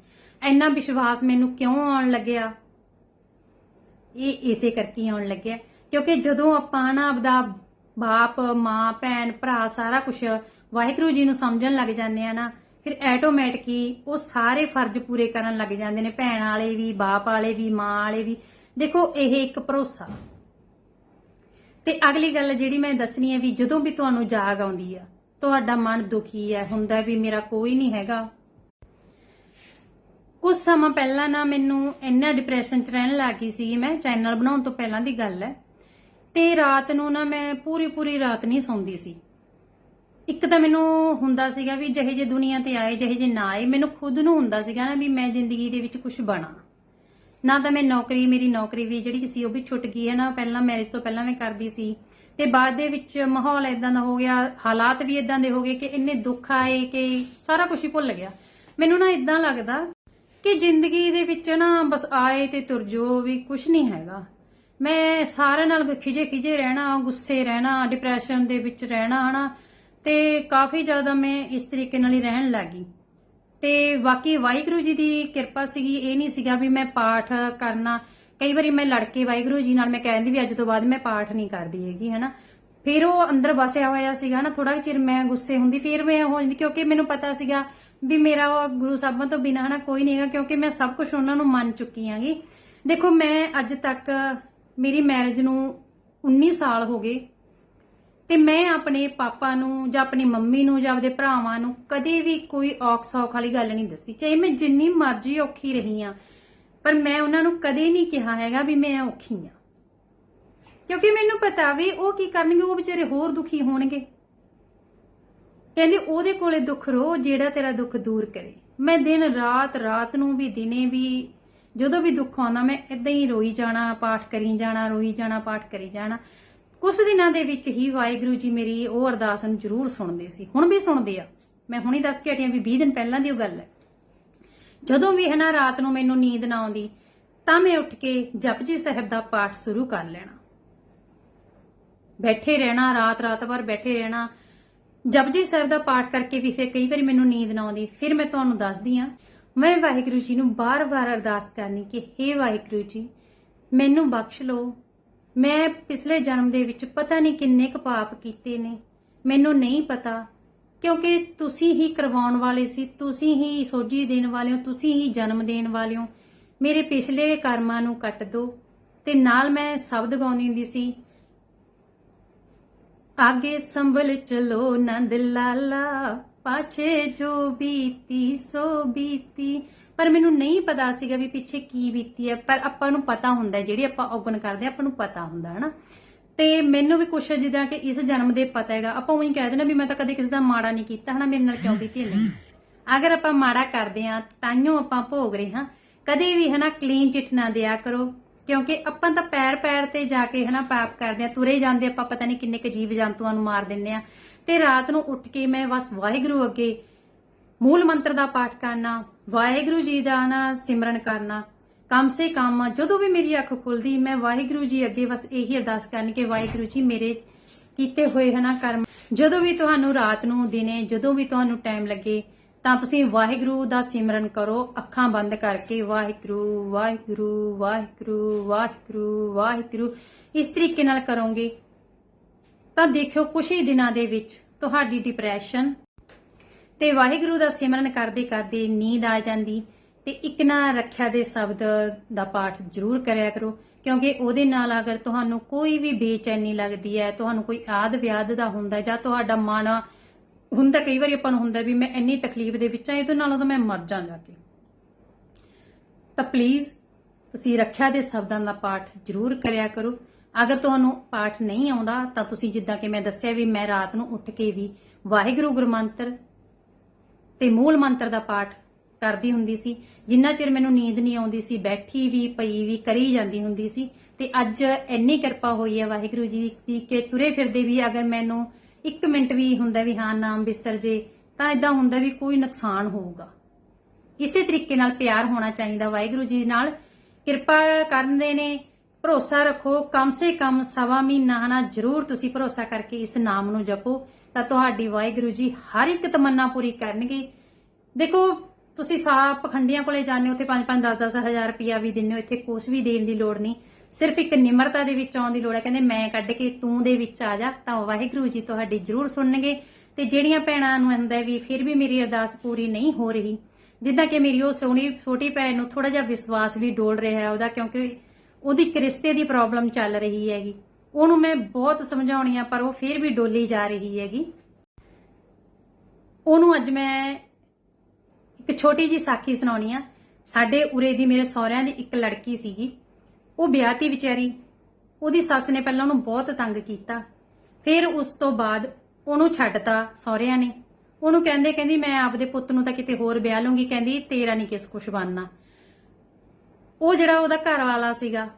ਇੰਨਾ ਵਿਸ਼ਵਾਸ ਮੈਨੂੰ ਕਿਉਂ ਆਉਣ ਲੱਗਿਆ? ਇਹ ਇਸੇ ਕਰਕੇ ਆਉਣ ਲੱਗਿਆ। ਕਿਉਂਕਿ ਜਦੋਂ ਆਪਾਂ ਨਾ ਆਪਦਾ ਬਾਪ, ਮਾਂ, ਭੈਣ, ਭਰਾ ਸਾਰਾ ਕੁਝ ਵਾਹਿਗੁਰੂ ਜੀ ਨੂੰ ਸਮਝਣ ਲੱਗ ਜਾਂਦੇ ਆ ਨਾ, ਫਿਰ ਆਟੋਮੈਟਿਕ ਹੀ ਉਹ ਸਾਰੇ ਫਰਜ਼ ਪੂਰੇ ਕਰਨ ਲੱਗ ਜਾਂਦੇ ਨੇ। ਭੈਣ ਵਾਲੇ ਵੀ, ਬਾਪ ਵਾਲੇ ਵੀ, ਮਾਂ ਵਾਲੇ ਵੀ। ਦੇਖੋ, ਇਹ ਇੱਕ ਭਰੋਸਾ। ਤੇ ਅਗਲੀ ਗੱਲ ਜਿਹੜੀ ਮੈਂ ਦੱਸਣੀ ਹੈ ਵੀ ਜਦੋਂ ਵੀ ਤੁਹਾਨੂੰ ਜਾਗ ਆਉਂਦੀ ਆ, ਤੁਹਾਡਾ ਮਨ ਦੁਖੀ ਹੈ, ਹੁੰਦਾ ਵੀ ਮੇਰਾ ਕੋਈ ਨਹੀਂ ਹੈਗਾ। ਕੁਝ ਸਮਾਂ ਪਹਿਲਾਂ ਨਾ ਮੈਨੂੰ ਇੰਨਾ ਡਿਪਰੈਸ਼ਨ ਚ ਰਹਿਣ ਲੱਗ ਗਈ ਸੀ, ਮੈਂ ਚੈਨਲ ਬਣਾਉਣ ਤੋਂ ਪਹਿਲਾਂ ਦੀ ਗੱਲ ਹੈ। ਤੇ ਰਾਤ ਨੂੰ ਨਾ ਮੈਂ ਪੂਰੀ ਪੂਰੀ ਰਾਤ ਨਹੀਂ ਸੌਂਦੀ ਸੀ। ਇੱਕ ਤਾਂ ਮੈਨੂੰ ਹੁੰਦਾ ਸੀਗਾ ਵੀ ਜਿਹੇ ਜੇ ਦੁਨੀਆ ਤੇ ਆਏ, ਜਿਹੇ ਜੇ ਨਾ ਆਏ, ਮੈਨੂੰ ਖੁਦ ਨੂੰ ਹੁੰਦਾ ਸੀਗਾ ਨਾ ਵੀ ਮੈਂ ਜ਼ਿੰਦਗੀ ਦੇ ਵਿੱਚ ਕੁਝ ਬਣਾ। ਨਾ ਤਾਂ ਮੈਂ ਨੌਕਰੀ, ਮੇਰੀ ਨੌਕਰੀ ਵੀ ਜਿਹੜੀ ਸੀ ਉਹ ਵੀ ਛੁੱਟ ਗਈ ਹੈ ਨਾ। ਪਹਿਲਾਂ ਮੈਰਿਜ ਤੋਂ ਪਹਿਲਾਂ ਮੈਂ ਕਰਦੀ ਸੀ। ਤੇ ਬਾਅਦ ਦੇ ਵਿੱਚ ਮਾਹੌਲ ਇਦਾਂ ਦਾ ਹੋ ਗਿਆ, ਹਾਲਾਤ ਵੀ ਇਦਾਂ ਦੇ ਹੋ ਗਏ ਕਿ ਇੰਨੇ ਦੁੱਖ ਆਏ ਕਿ ਸਾਰਾ ਕੁਝ ਹੀ ਭੁੱਲ ਗਿਆ। ਮੈਨੂੰ ਨਾ ਇਦਾਂ ਲੱਗਦਾ ਕਿ ਜ਼ਿੰਦਗੀ ਦੇ ਵਿੱਚ ਨਾ ਬਸ ਆਏ ਤੇ ਤੁਰ ਜੋ ਵੀ ਕੁਝ ਨਹੀਂ ਹੈਗਾ। ਮੈਂ ਸਾਰਿਆਂ ਨਾਲ ਖਿਜੇ ਖਿਜੇ ਰਹਿਣਾ, ਗੁੱਸੇ ਰਹਿਣਾ ਡਿਪਰੈਸ਼ਨ ਦੇ ਵਿੱਚ ਰਹਿਣਾ, ਹਨਾ। ਤੇ ਕਾਫੀ ਜ਼ਿਆਦਾ ਮੈਂ ਇਸ ਤਰੀਕੇ ਨਾਲ ਹੀ ਰਹਿਣ ਲੱਗੀ। ਤੇ ਬਾਕੀ ਵਾਹਿਗੁਰੂ ਜੀ ਦੀ ਕਿਰਪਾ ਸੀਗੀ, ਇਹ ਨਹੀਂ ਸੀਗਾ ਵੀ ਮੈਂ ਪਾਠ ਕਰਨਾ। ਕਈ ਵਾਰੀ ਮੈਂ ਲੜ ਕੇ ਵਾਹਿਗੁਰੂ ਜੀ ਨਾਲ ਮੈਂ ਕਹਿੰਦੀ ਵੀ ਅੱਜ ਤੋਂ ਬਾਅਦ ਮੈਂ ਪਾਠ ਨਹੀਂ ਕਰਦੀ ਹੈਗੀ, ਹਨਾ? ਫਿਰ ਉਹ ਅੰਦਰ ਵਸਿਆ ਹੋਇਆ ਸੀਗਾ ਨਾ ਥੋੜਾ ਚਿਰ ਮੈਂ ਗੁੱਸੇ ਹੁੰਦੀ, ਫਿਰ ਮੈਂ ਹੋ ਕਿਉਂਕਿ ਮੈਨੂੰ ਪਤਾ ਸੀਗਾ ਵੀ ਮੇਰਾ ਉਹ ਗੁਰੂ ਸਾਹਿਬਾਂ ਤੋਂ ਬਿਨਾਂ, ਹਨਾ, ਕੋਈ ਨਹੀਂ ਹੈਗਾ, ਕਿਉਂਕਿ ਮੈਂ ਸਭ ਕੁਝ ਉਹਨਾਂ ਨੂੰ ਮੰਨ ਚੁੱਕੀ ਆਂਗੀ ਦੇਖੋ, ਮੈਂ ਅੱਜ ਤੱਕ, ਮੇਰੀ ਮੈਰਿਜ ਨੂੰ 19 ਸਾਲ ਹੋ ਗਏ ਤੇ ਮੈਂ ਆਪਣੇ ਪਾਪਾ ਨੂੰ ਜਾਂ ਆਪਣੀ ਮੰਮੀ ਨੂੰ ਜਾਂ ਆਪਦੇ ਭਰਾਵਾਂ ਨੂੰ ਕਦੇ ਵੀ ਕੋਈ ਔਖ ਸੌਖ ਵਾਲੀ ਗੱਲ ਨਹੀਂ ਦੱਸੀ। ਚਾਹੇ ਮੈਂ ਜਿੰਨੀ ਮਰਜ਼ੀ ਔਖੀ ਰਹੀ ਆ, ਪਰ ਮੈਂ ਉਹਨਾਂ ਨੂੰ ਕਦੇ ਨਹੀਂ ਕਿਹਾ ਹੈਗਾ ਵੀ ਮੈਂ ਔਖੀ ਆ। ਕਿਉਂਕਿ ਮੈਨੂੰ ਪਤਾ ਵੀ ਉਹ ਕੀ ਕਰਨਗੇ, ਉਹ ਵਿਚਾਰੇ ਹੋਰ ਦੁਖੀ ਹੋਣਗੇ। ਕਹਿੰਦੇ, ਉਹਦੇ ਕੋਲੇ ਦੁੱਖ ਰੋ, ਜਿਹੜਾ ਤੇਰਾ ਦੁੱਖ ਦੂਰ ਕਰੇ। ਮੈਂ ਦਿਨ ਰਾਤ ਰਾਤ ਨੂੰ ਵੀ, ਦਿਨੇ ਵੀ, ਜਦੋਂ ਵੀ ਦੁੱਖ ਆਉਂਦਾ, ਮੈਂ ਇਦਾਂ ਹੀ ਰੋਈ ਜਾਣਾ, ਪਾਠ ਕਰੀ ਜਾਣਾ, ਰੋਈ ਜਾਣਾ, ਪਾਠ ਕਰੀ ਜਾਣਾ। ਕੁਝ ਦਿਨਾਂ ਦੇ ਵਿੱਚ ਹੀ ਵਾਹਿਗੁਰੂ ਜੀ ਮੇਰੀ ਉਹ ਅਰਦਾਸ ਨੂੰ ਜ਼ਰੂਰ ਸੁਣਦੇ ਸੀ। ਹੁਣ ਵੀ ਸੁਣਦੇ ਆ। ਮੈਂ ਹੁਣੀ ਦੱਸ ਕੇ ਹਟਿਆ ਵੀ 20 ਦਿਨ ਪਹਿਲਾਂ ਦੀ ਉਹ ਗੱਲ ਹੈ। ਜਦੋਂ ਵੀ ਹੈ ਨਾ ਰਾਤ ਨੂੰ ਮੈਨੂੰ ਨੀਂਦ ਨਾ ਆਉਂਦੀ, ਤਾਂ ਮੈਂ ਉੱਠ ਕੇ ਜਪਜੀ ਸਾਹਿਬ ਦਾ ਪਾਠ ਸ਼ੁਰੂ ਕਰ ਲੈਣਾ। ਬੈਠੇ ਰਹਿਣਾ, ਰਾਤ ਰਾਤ ਭਰ ਬੈਠੇ ਰਹਿਣਾ। ਜਪਜੀ ਸਾਹਿਬ ਦਾ ਪਾਠ ਕਰਕੇ ਵੀ ਫਿਰ ਕਈ ਵਾਰੀ ਮੈਨੂੰ ਨੀਂਦ ਨਾ ਆਉਂਦੀ। ਫਿਰ ਮੈਂ ਤੁਹਾਨੂੰ ਦੱਸਦੀ ਆ ਮੈਂ ਵਾਹਿਗੁਰੂ ਜੀ ਨੂੰ ਬਾਰ-ਬਾਰ ਅਰਦਾਸ ਕਰਨੀ ਕਿ हे ਵਾਹਿਗੁਰੂ ਜੀ, ਮੈਨੂੰ ਬਖਸ਼ ਲਓ ਮੈਂ ਪਿਛਲੇ ਜਨਮ ਦੇ ਵਿੱਚ ਪਤਾ ਨਹੀਂ ਕਿੰਨੇ ਕੁ ਪਾਪ ਕੀਤੇ ਨੇ। ਮੈਨੂੰ ਨਹੀਂ ਪਤਾ, ਕਿਉਂਕਿ ਤੁਸੀਂ ਹੀ ਕਰਵਾਉਣ ਵਾਲੇ ਸੀ, ਤੁਸੀਂ ਹੀ ਸੋਝੀ ਦੇਣ ਵਾਲੇ ਹੋ, ਤੁਸੀਂ ਹੀ ਜਨਮ ਦੇਣ ਵਾਲੇ ਹੋ। ਮੇਰੇ ਪਿਛਲੇ ਕਰਮਾਂ ਨੂੰ ਕੱਟ ਦਿਓ ਤੇ ਨਾਲ ਮੈਂ ਸ਼ਬਦ ਗਾਉਂਦੀ ਹੁੰਦੀ ਸੀ, ਆਗੇ ਸੰਭਲ ਚਲੋ ਨੰਦ ਲਾਲਾ, ਪਾਛੇ ਜੋ ਬੀਤੀ ਸੋ ਬੀਤੀ ਪਰ ਮੈਨੂੰ ਨਹੀਂ ਪਤਾ ਸੀਗਾ ਵੀ ਪਿੱਛੇ ਕੀ ਬੀਤੀ ਹੈ ਪਰ ਆਪਾਂ ਨੂੰ ਪਤਾ ਹੁੰਦਾ ਜਿਹੜੀ ਆਪਾਂ ਔਗਣ ਕਰਦੇ ਹਾਂ, ਆਪਾਂ ਨੂੰ ਪਤਾ ਹੁੰਦਾ ਹੈ ਤੇ ਮੈਨੂੰ ਵੀ ਕੁਛ ਜਿੱਦਾਂ ਕਿ ਇਸ ਜਨਮ ਦੇ ਪਤਾ ਹੈਗਾ ਆਪਾਂ ਉਹੀ ਕਹਿ ਦੇਣਾ ਵੀ ਮੈਂ ਤਾਂ ਕਦੇ ਕਿਸੇ ਦਾ ਮਾੜਾ ਨਹੀਂ ਕੀਤਾ ਹਨਾ? ਮੇਰੇ ਨਾਲ ਕਿਉਂ ਬੀਤੀ ਨਹੀਂ। ਅਗਰ ਆਪਾਂ ਮਾੜਾ ਕਰਦੇ ਆ ਤਾਈਓ ਆਪਾਂ ਭੋਗ ਰਹੇ ਹਾਂ। ਕਦੇ ਵੀ ਹਨਾ ਕਲੀਨ ਚਿੱਠ ਨਾ ਦਿਆ ਕਰੋ ਕਿਉਂਕਿ ਆਪਾਂ ਤਾਂ ਪੈਰ ਪੈਰ ਤੇ ਜਾ ਕੇ ਹਨਾ ਪਾਪ ਕਰਦੇ ਆ ਤੁਰੇ ਜਾਂਦੇ ਆਪਾਂ ਪਤਾ ਨਹੀਂ ਕਿੰਨੇ ਕੁ ਜੀਵ ਜੰਤੂਆਂ ਨੂੰ ਮਾਰ ਦਿੰਨੇ ਆ ਤੇ ਰਾਤ ਨੂੰ ਉੱਠ ਕੇ ਮੈਂ ਬਸ ਵਾਹਿਗੁਰੂ ਅੱਗੇ ਮੂਲ ਮੰਤਰ ਦਾ ਪਾਠ ਕਰਨਾ ਵਾਹਿਗੁਰੂ ਜੀ ਦਾ ਨਾ ਸਿਮਰਨ ਕਰਨਾ। ਕਮ ਸੇ ਕਮ ਜਦੋਂ ਵੀ ਮੇਰੀ ਅੱਖ ਖੁੱਲਦੀ, ਮੈਂ ਵਾਹਿਗੁਰੂ ਜੀ ਅੱਗੇ ਬਸ ਇਹੀ ਅਰਦਾਸ ਕਰਨੀ ਕਿ ਵਾਹਿਗੁਰੂ ਜੀ ਮੇਰੇ ਕੀਤੇ ਹੋਏ ਹਨਾ ਕਰਮ, ਜਦੋਂ ਵੀ ਤੁਹਾਨੂੰ ਰਾਤ ਨੂੰ, ਦਿਨੇ ਜਦੋਂ ਵੀ ਤੁਹਾਨੂੰ ਟਾਈਮ ਲੱਗੇ, ਤਾਂ ਤੁਸੀਂ ਵਾਹਿਗੁਰੂ ਦਾ ਸਿਮਰਨ ਕਰੋ, ਅੱਖਾਂ ਬੰਦ ਕਰਕੇ ਵਾਹਿਗੁਰੂ ਵਾਹਿਗੁਰੂ ਵਾਹਿਗੁਰੂ ਵਾਹਿਗੁਰੂ ਵਾਹਿਗੁਰੂ, ਇਸ ਤਰੀਕੇ ਨਾਲ ਕਰੋਗੇ। ਤਾਂ ਦੇਖਿਓ ਕੁਝ ਹੀ ਦਿਨਾਂ ਦੇ ਵਿੱਚ ਤੁਹਾਡੀ ਡਿਪਰੈਸ਼ਨ ਤੇ ਵਾਹਿਗੁਰੂ ਦਾ ਸਿਮਰਨ ਕਰਦੇ ਕਰਦੇ ਨੀਂਦ ਆ ਜਾਂਦੀ ਤੇ ਇੱਕ ਨਾ ਰੱਖਿਆ ਦੇ ਸ਼ਬਦ ਦਾ ਪਾਠ ਜ਼ਰੂਰ ਕਰਿਆ ਕਰੋ, ਕਿਉਂਕਿ ਉਹਦੇ ਨਾਲ ਅਗਰ ਤੁਹਾਨੂੰ ਕੋਈ ਵੀ ਬੇਚੈਨੀ ਲੱਗਦੀ ਹੈ, ਤੁਹਾਨੂੰ ਕੋਈ ਆਦ ਵਿਆਦ ਦਾ ਹੁੰਦਾ ਜਾਂ ਤੁਹਾਡਾ ਮਨ ਹੁੰਦਾ, ਕਈ ਵਾਰੀ ਆਪਾਂ ਨੂੰ ਹੁੰਦਾ ਵੀ ਮੈਂ ਇੰਨੀ ਤਕਲੀਫ ਦੇ ਵਿੱਚ ਆ ਇਹਦੇ ਨਾਲੋਂ ਤਾਂ ਮੈਂ ਮਰ ਜਾਂ ਜਾ ਕੇ। ਤਾਂ ਪਲੀਜ਼ ਤੁਸੀਂ ਰੱਖਿਆ ਦੇ ਸ਼ਬਦਾਂ ਦਾ ਪਾਠ ਜ਼ਰੂਰ ਕਰਿਆ ਕਰੋ। ਅਗਰ ਤੁਹਾਨੂੰ ਪਾਠ ਨਹੀਂ ਆਉਂਦਾ, ਤਾਂ ਤੁਸੀਂ ਜਿੱਦਾਂ ਕਿ ਮੈਂ ਦੱਸਿਆ ਵੀ ਮੈਂ ਰਾਤ ਨੂੰ ਉੱਠ ਕੇ ਵੀ ਵਾਹਿਗੁਰੂ ਗੁਰਮੰਤਰ ਤੇ ਮੂਲ ਮੰਤਰ ਦਾ ਪਾਠ ਕਰਦੀ ਹੁੰਦੀ ਸੀ। ਜਿੰਨਾ ਚਿਰ ਮੈਨੂੰ ਨੀਂਦ ਨਹੀਂ ਆਉਂਦੀ ਸੀ, ਬੈਠੀ ਵੀ, ਪਈ ਵੀ, ਕਰੀ ਜਾਂਦੀ ਹੁੰਦੀ ਸੀ। ਤੇ ਅੱਜ ਇੰਨੀ ਕਿਰਪਾ ਹੋਈ ਹੈ ਵਾਹਿਗੁਰੂ ਜੀ ਦੀ ਕਿ ਤੁਰੇ ਫਿਰਦੇ ਵੀ ਅਗਰ ਮੈਨੂੰ 1 ਮਿੰਟ ਵੀ ਹੁੰਦਾ ਵੀ ਹਾਂ, ਨਾਮ ਬਿਸਰ ਜੇ, ਤਾਂ ਇਦਾਂ ਹੁੰਦਾ ਵੀ ਕੋਈ ਨੁਕਸਾਨ ਹੋਊਗਾ। ਇਸੇ ਤਰੀਕੇ ਨਾਲ ਪਿਆਰ ਹੋਣਾ ਚਾਹੀਦਾ ਵਾਹਿਗੁਰੂ ਜੀ ਨਾਲ। ਕਿਰਪਾ ਕਰਨ ਦੇ ਨੇ, ਭਰੋਸਾ ਰੱਖੋ, ਕਮ ਸੇ ਕਮ ਸਵਾ ਮਹੀਨਾ ਹਨਾ ਜ਼ਰੂਰ ਤੁਸੀਂ ਭਰੋਸਾ ਕਰਕੇ ਇਸ ਨਾਮ ਨੂੰ ਜਪੋ। ਤਾਂ ਤੁਹਾਡੀ ਵਾਹਿਗੁਰੂ ਜੀ ਹਰ ਇੱਕ ਤਮੰਨਾ ਪੂਰੀ ਕਰਨਗੇ। ਦੇਖੋ, ਤੁਸੀਂ ਸਾਪ ਪਖੰਡੀਆਂ ਕੋਲੇ ਜਾਂਦੇ ਹੋ, ਉੱਥੇ 5-5 10-10 ਹਜ਼ਾਰ ਰੁਪਇਆ ਵੀ ਦਿੰਦੇ ਹੋ, ਇੱਥੇ ਕੁਛ ਵੀ ਦੇਣ ਦੀ ਲੋੜ ਨਹੀਂ। ਸਿਰਫ ਇੱਕ ਨਿਮਰਤਾ ਦੇ ਵਿੱਚ ਆਉਣ ਦੀ ਲੋੜ ਹੈ। ਕਹਿੰਦੇ ਮੈਂ ਕੱਢ ਕੇ ਤੂੰ ਦੇ ਵਿੱਚ ਆ ਜਾ, ਤਾਂ ਵਾਹਿਗੁਰੂ ਜੀ ਤੁਹਾਡੀ ਜ਼ਰੂਰ ਸੁਣਨਗੇ। ਤੇ ਜਿਹੜੀਆਂ ਭੈਣਾਂ ਨੂੰ ਹੁੰਦਾ ਵੀ ਫਿਰ ਵੀ ਮੇਰੀ ਅਰਦਾਸ ਪੂਰੀ ਨਹੀਂ ਹੋ ਰਹੀ। ਜਿੱਦਾਂ ਕਿ ਮੇਰੀ ਉਹ ਸੋਹਣੀ, ਛੋਟੀ ਭੈਣ ਨੂੰ ਥੋੜਾ ਜਿਹਾ ਵਿਸ਼ਵਾਸ ਵੀ ਡੋਲ ਰਿਹਾ ਹੈ ਉਹਦਾ, ਕਿਉਂਕਿ ਉਹਦੀ ਇੱਕ ਰਿਸ਼ਤੇ ਦੀ ਪ੍ਰੋਬਲਮ ਚੱਲ ਰਹੀ ਹੈਗੀ। ਉਹਨੂੰ ਮੈਂ ਬਹੁਤ ਸਮਝਾਉਣੀ ਆ, ਪਰ ਉਹ ਫਿਰ ਵੀ ਡੋਲੀ ਜਾ ਰਹੀ ਹੈਗੀ। ਉਹਨੂੰ ਅੱਜ ਮੈਂ ਇੱਕ ਛੋਟੀ ਜੀ ਸਾਖੀ ਸੁਣਾਉਣੀ ਆ। ਸਾਡੇ ਉਰੇ ਦੀ ਮੇਰੇ ਸਹੁਰਿਆਂ ਦੀ ਇੱਕ ਲੜਕੀ ਸੀਗੀ। ਉਹ ਵਿਆਹਤੀ ਵਿਚਾਰੀ। ਉਹਦੀ ਸੱਸ ਨੇ ਪਹਿਲਾਂ ਉਹਨੂੰ ਬਹੁਤ ਤੰਗ ਕੀਤਾ। ਫਿਰ ਉਸ ਤੋਂ ਬਾਅਦ ਉਹਨੂੰ ਛੱਡਤਾ ਸਹੁਰਿਆਂ ਨੇ। ਉਹਨੂੰ ਕਹਿੰਦੇ, ਕਹਿੰਦੀ, ਮੈਂ ਆਪਦੇ ਪੁੱਤ ਨੂੰ ਤਾਂ ਕਿਤੇ ਹੋਰ ਵਿਆਹ ਲੂੰਗੀ ਕਹਿੰਦੀ, ਤੇਰਾ ਨਹੀਂ ਕਿਸ ਕੁਛ ਬਣਨਾ। ਉਹ ਜਿਹੜਾ ਉਹਦਾ ਘਰ ਵਾਲਾ ਸੀਗਾ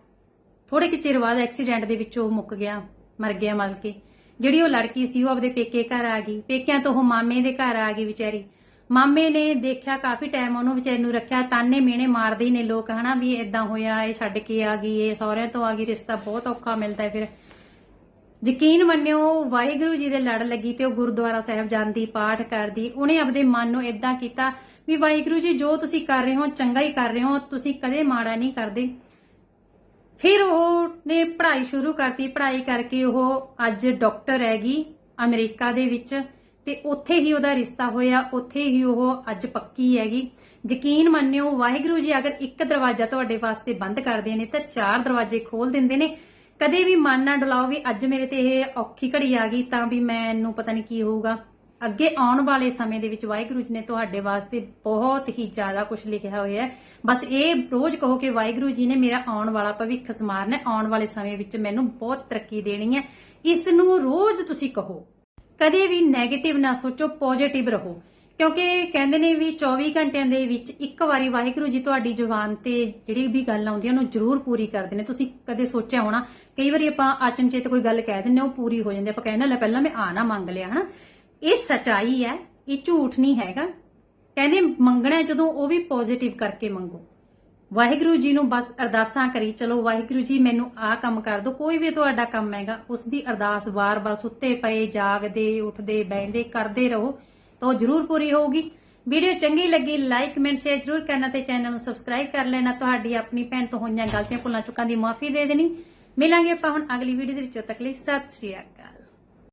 ਥੋੜੇ ਕਿ ਚਿਰ ਬਾਅਦ ਐਕਸੀਡੈਂਟ ਦੇ ਵਿੱਚ ਉਹ ਮੁੱਕ ਗਿਆ, ਮਰ ਗਿਆ ਮਲ ਕੇ ਜਿਹੜੀ ਉਹ ਲੜਕੀ ਸੀ, ਉਹ ਆਪਦੇ ਪੇਕੇ ਘਰ ਆ ਗਈ। ਪੇਕਿਆਂ ਤੋਂ ਉਹ ਮਾਮੇ ਦੇ ਘਰ ਆ ਗਈ ਵਿਚਾਰੀ। ਮਾਮੇ ਨੇ ਦੇਖਿਆ ਕਾਫੀ ਟਾਈਮ ਉਹਨੂੰ ਵਿਚਾਰੀ ਨੂੰ ਰੱਖਿਆ, ਤਾਨੇ ਮੀਣੇ ਮਾਰਦੇ ਹੀ ਨੇ ਲੋਕ, ਹਨਾ ਵੀ ਇਦਾਂ ਹੋਇਆ, ਇਹ ਛੱਡ ਕੇ ਆ ਗਈ, ਇਹ ਸਹੁਰਿਆਂ ਤੋਂ ਆ ਗਈ, ਰਿਸ਼ਤਾ ਬਹੁਤ ਔਖਾ ਮਿਲਦਾ ਹੈ ਫਿਰ। ਯਕੀਨ ਮੰਨਿਓ, ਵਾਹਿਗੁਰੂ ਜੀ ਦੇ ਲੜ ਲੱਗੀ ਤੇ ਉਹ ਗੁਰਦੁਆਰਾ ਸਾਹਿਬ ਜਾਂਦੀ, ਪਾਠ ਕਰਦੀ, ਉਹਨੇ ਆਪਦੇ ਮਨ ਨੂੰ ਇਦਾਂ ਕੀਤਾ ਵੀ ਵਾਹਿਗੁਰੂ ਜੀ, ਜੋ ਤੁਸੀਂ ਕਰ ਰਹੇ ਹੋ, ਚੰਗਾ ਹੀ ਕਰ ਰਹੇ ਹੋ, ਤੁਸੀਂ ਕਦੇ ਮਾੜਾ ਨਹੀਂ ਕਰਦੇ। ਫਿਰ ਉਹ ਨੇ ਪੜ੍ਹਾਈ ਸ਼ੁਰੂ ਕਰਤੀ। ਪੜ੍ਹਾਈ ਕਰਕੇ ਉਹ ਅੱਜ ਡਾਕਟਰ ਹੈਗੀ ਅਮਰੀਕਾ ਦੇ ਵਿੱਚ ਤੇ ਉੱਥੇ ਹੀ ਉਹਦਾ ਰਿਸ਼ਤਾ ਹੋਇਆ। ਉੱਥੇ ਹੀ ਉਹ ਅੱਜ ਪੱਕੀ ਹੈਗੀ। ਯਕੀਨ ਮੰਨਿਓ, ਵਾਹਿਗੁਰੂ ਜੀ, ਅਗਰ ਇੱਕ ਦਰਵਾਜ਼ਾ ਤੁਹਾਡੇ ਵਾਸਤੇ ਬੰਦ ਕਰਦੇ ਨੇ ਤਾਂ ਚਾਰ ਦਰਵਾਜ਼ੇ ਖੋਲ ਦਿੰਦੇ ਨੇ। ਕਦੇ ਵੀ ਮਨ ਨਾ ਡਲਾਓ ਵੀ ਅੱਜ ਮੇਰੇ ਤੇ ਇਹ ਔਖੀ ਘੜੀ ਆ ਗਈ ਤਾਂ ਵੀ ਮੈਨੂੰ ਪਤਾ ਨਹੀਂ ਕੀ ਹੋਊਗਾ। ਅੱਗੇ ਆਉਣ ਵਾਲੇ ਸਮੇਂ ਦੇ ਵਿੱਚ ਵਾਹਿਗੁਰੂ ਜੀ ਨੇ ਤੁਹਾਡੇ ਵਾਸਤੇ ਬਹੁਤ ਹੀ ਜ਼ਿਆਦਾ ਕੁਝ ਲਿਖਿਆ ਹੋਇਆ ਹੈ। ਬਸ ਇਹ ਰੋਜ਼ ਕਹੋ ਕਿ ਵਾਹਿਗੁਰੂ ਜੀ ਨੇ ਮੇਰਾ ਆਉਣ ਵਾਲਾ ਭਵਿੱਖ ਸਮਾਰਨਾ ਆਉਣ ਵਾਲੇ ਸਮੇਂ ਵਿੱਚ ਮੈਨੂੰ ਬਹੁਤ ਤਰੱਕੀ ਦੇਣੀ ਹੈ। ਇਸ ਨੂੰ ਰੋਜ਼ ਤੁਸੀਂ ਕਹੋ। ਕਦੇ ਵੀ 네ਗੇਟਿਵ ਨਾ ਸੋਚੋ ਪੋਜ਼ਿਟਿਵ ਰਹੋ। ਕਿਉਂਕਿ ਕਹਿੰਦੇ ਨੇ ਵੀ 24 ਘੰਟਿਆਂ ਦੇ ਵਿੱਚ ਇੱਕ ਵਾਰੀ ਵਾਹਿਗੁਰੂ ਜੀ ਤੁਹਾਡੀ ਜ਼ੁਬਾਨ ਤੇ ਜਿਹੜੀ ਵੀ ਗੱਲ ਆਉਂਦੀ ਹੈ, ਉਹਨੂੰ ਜ਼ਰੂਰ ਪੂਰੀ ਕਰਦੇ ਨੇ। ਤੁਸੀਂ ਕਦੇ ਸੋਚਿਆ ਹੋਣਾ, ਕਈ ਵਾਰੀ ਆਪਾਂ ਅਚਨਚੇਤ ਕੋਈ ਗੱਲ ਕਹਿ ਦਿੰਨੇ ਉਹ ਪੂਰੀ ਹੋ ਜਾਂਦੀ ਆਪਾਂ ਕਹਿੰਦੇ ਲੈ, ਪਹਿਲਾਂ ਮੈਂ ਆ ਨਾ ਮੰਗ ਲਿਆ, ਹਨਾ? ਇਹ ਸਚਾਈ ਹੈ, ਇਹ ਝੂਠ ਨਹੀਂ ਹੈਗਾ। ਕਹਿੰਦੇ ਮੰਗਣਾ ਜਦੋਂ ਉਹ ਵੀ ਪੋਜ਼ਿਟਿਵ ਕਰਕੇ ਮੰਗੋ। ਵਾਹਿਗੁਰੂ ਜੀ ਨੂੰ ਬਸ ਅਰਦਾਸਾਂ ਕਰੀ, ਚਲੋ ਵਾਹਿਗੁਰੂ ਜੀ ਮੈਨੂੰ ਆਹ ਕੰਮ ਕਰ ਦਿਓ, ਕੋਈ ਵੀ ਤੁਹਾਡਾ ਕੰਮ ਹੈਗਾ ਉਸ ਦੀ ਅਰਦਾਸ ਵਾਰ-ਵਾਰ ਸੁੱਤੇ ਪਏ, ਜਾਗਦੇ, ਉੱਠਦੇ ਬੈਠਦੇ ਕਰਦੇ ਰਹੋ, ਤਾਂ ਉਹ ਜ਼ਰੂਰ ਪੂਰੀ ਹੋਊਗੀ। ਵੀਡੀਓ ਚੰਗੀ ਲੱਗੀ ਲਾਈਕ ਕਮੈਂਟ ਸ਼ੇਅਰ ਜ਼ਰੂਰ ਕਰਨਾ ਤੇ ਚੈਨਲ ਨੂੰ ਸਬਸਕ੍ਰਾਈਬ ਕਰ ਲੈਣਾ। ਤੁਹਾਡੀ ਆਪਣੀ ਭੈਣ ਤੋਂ ਹੋਈਆਂ ਗਲਤੀਆਂ ਭੁੱਲਾਂ ਚੁੱਕਾਂ ਦੀ ਮਾਫੀ ਦੇ ਦੇਣੀ। ਮਿਲਾਂਗੇ ਆਪਾਂ ਹੁਣ ਅਗਲੀ ਵੀਡੀਓ ਦੇ ਵਿੱਚ ਤੱਕ ਲਈ, ਸਤਿ ਸ਼੍ਰੀ ਅਕਾਲ।